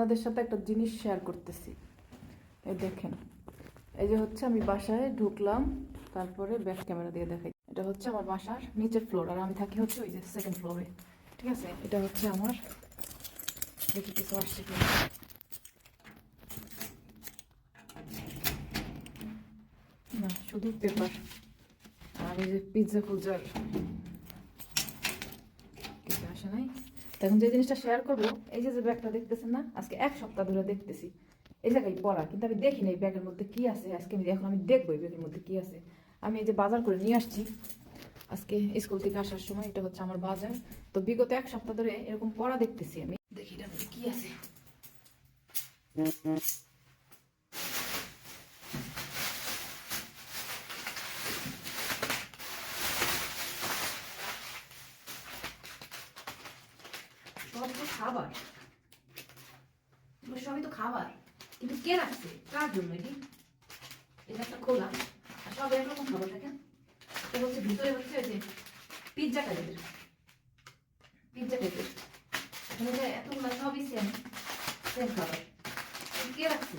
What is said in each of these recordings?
আপনাদের সাথে একটা জিনিস শেয়ার করতেছি। এই দেখেন, এই যে হচ্ছে আমি বাসায় ঢুকলাম, তারপরে ব্যাক ক্যামেরা দিয়ে দেখাই। এটা হচ্ছে আমার বাসার নিচের ফ্লোর আর আমি থাকি হচ্ছে ওই যে সেকেন্ড ফ্লোরে ঠিক আছে? এটা হচ্ছে আমার, দেখি কিছু আসছে কি না, শুধু পেপার আর এই যে পিৎজা ফুজার কিছু আসে নাই। এখন যে জিনিসটা শেয়ার করব, এই যে ব্যাগটা দেখতেছেন না, আজকে এক সপ্তাহ ধরে দেখতেছি। এই জায়গায় পড়া কিন্তু আমি দেখি না এই ব্যাগের মধ্যে কি আছে, আজকে আমি এখন আমি দেখব এই ব্যাগের মধ্যে কি আছে। আমি এই যে বাজার করে নিয়ে আসছি, আজকে স্কুল থেকে আসার সময় এটা হচ্ছে আমার বাজার। তো বিগত এক সপ্তাহ ধরে এরকম পড়া দেখতেছি আমি। দেখি মধ্যে কি আছে। সব তো খাবার সবই তো খাবার। কিন্তু কে রাখছে? কার জন্য এটি? এটা একটা খোলা। আর সব একরকম খাবার দেখেন এটা হচ্ছে ভিতরে হচ্ছে ওই যে পিৎজা টাইপের পিৎজা টাইপের এখানে যে এতগুলো সবই সেম সেম খাবার। কে রাখছে?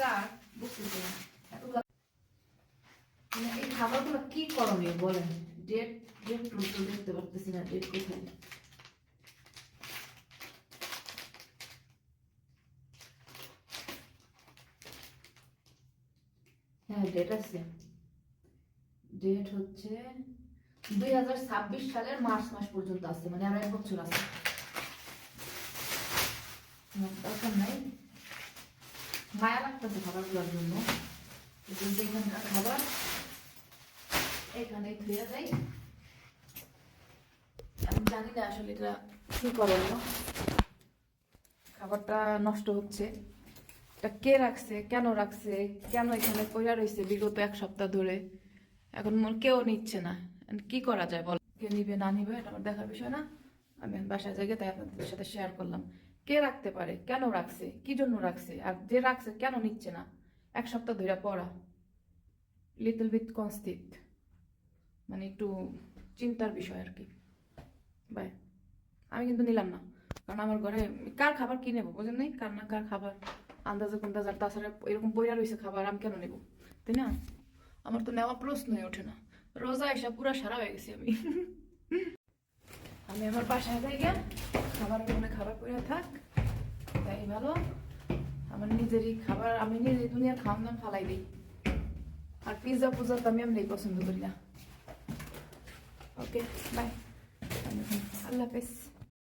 কার? বুঝতেছি এতগুলো মানে এই খাবারগুলো কি করণীয় বলেন? ডেট ডেট তো দেখতে পারতেছি না, ডেট কোথায়? হ্যাঁ ডেট আছে। ডেট হচ্ছে দুই হাজার ছাব্বিশ সালের মার্চ মাস পর্যন্ত আছে মানে আর এক বছর আছে। দরকার নাই। মায়া লাগতেছে খাবারগুলোর জন্য কিন্তু যেখানকার খাবার এখানে ধুয়ে যাই আমি জানি না আসলে এটা কি করণীয় খাবারটা নষ্ট হচ্ছে। এটা কে রাখছে, কেন রাখছে, কেন এখানে পড়ে রয়েছে বিগত এক সপ্তাহ ধরে? এখন মন কেউ নিচ্ছে না। কি করা যায় বল? কে নিবে, না নিবে, এটা আমার দেখার বিষয় না। আমি বাসায় জায়গায় তাই আপনাদের সাথে শেয়ার করলাম। কে রাখতে পারে, কেন রাখছে, কি জন্য রাখছে, আর যে রাখছে কেন নিচ্ছে না? এক সপ্তাহ ধরে পড়া। লিটল বিট কনস্টিট মানে একটু চিন্তার বিষয় আর কি। বাই। আমি কিন্তু নিলাম না। কারণ আমার ঘরে কার খাবার কি নেব, বোঝেন নাই? কার না কার খাবার, আন্দাজে আর তাছাড়া এরকম বইয়া রয়েছে খাবার, আমি কেন নেব? তাই না? আমার তো নেওয়া প্রশ্নই ওঠে না। রোজা এসে পুরা সারা হয়ে গেছি আমি। আমি আমার বাসায় যাই গিয়া খাবার মনে খাবার পরে থাক। তাই ভালো। আমার নিজেরই খাবার, আমি নিজের দুনিয়ার খাওয়ান দাম ফালাই দিই। আর পিৎজা পুজা তো আমি এমনি পছন্দ করি না। ওকে বাই আল্লাহ হাফেজ